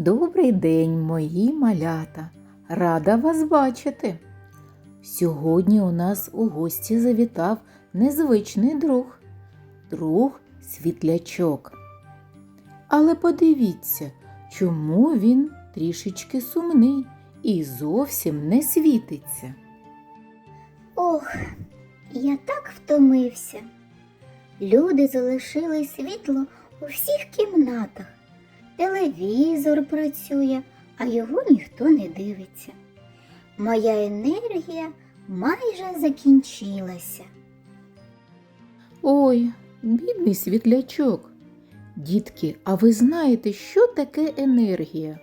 Добрий день, мої малята! Рада вас бачити. Сьогодні у нас у гості завітав незвичний друг, друг світлячок. Але подивіться, чому він трішечки сумний і зовсім не світиться. Ох, я так втомився. Люди залишили світло у всіх кімнатах. Телевізор працює, а його ніхто не дивиться. Моя енергія майже закінчилася. Ой, бідний світлячок. Дітки, а ви знаєте, що таке енергія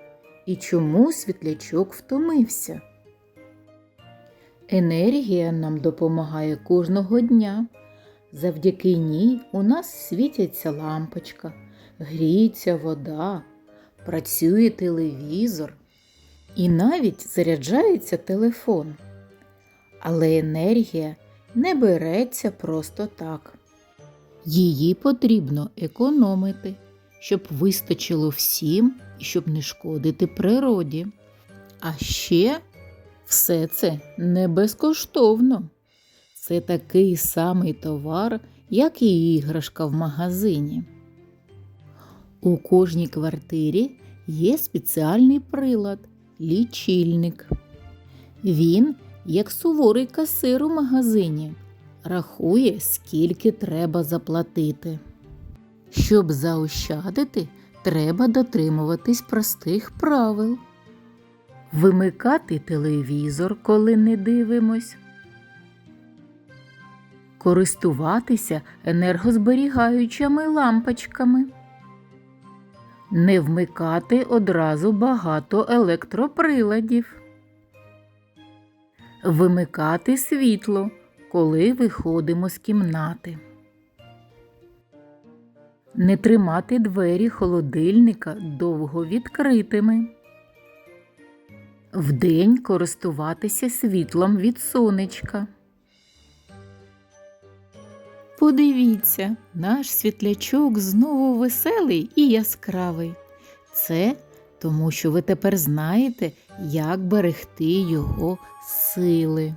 і чому світлячок втомився? Енергія нам допомагає кожного дня. Завдяки ній у нас світяться лампочка, гріється вода, працює телевізор і навіть заряджається телефон. Але енергія не береться просто так. Її потрібно економити, щоб вистачило всім і щоб не шкодити природі. А ще все це не безкоштовно. Це такий самий товар, як і іграшка в магазині. У кожній квартирі є спеціальний прилад лічильник. Він, як суворий касир у магазині, рахує, скільки треба заплатити. Щоб заощадити, треба дотримуватись простих правил. Вимикати телевізор, коли не дивимось. Користуватися енергозберігаючими лампочками. Не вмикати одразу багато електроприладів. Вимикати світло, коли виходимо з кімнати. Не тримати двері холодильника довго відкритими. Вдень користуватися світлом від сонечка. Подивіться, наш світлячок знову веселий і яскравий. Це тому, що ви тепер знаєте, як берегти його сили.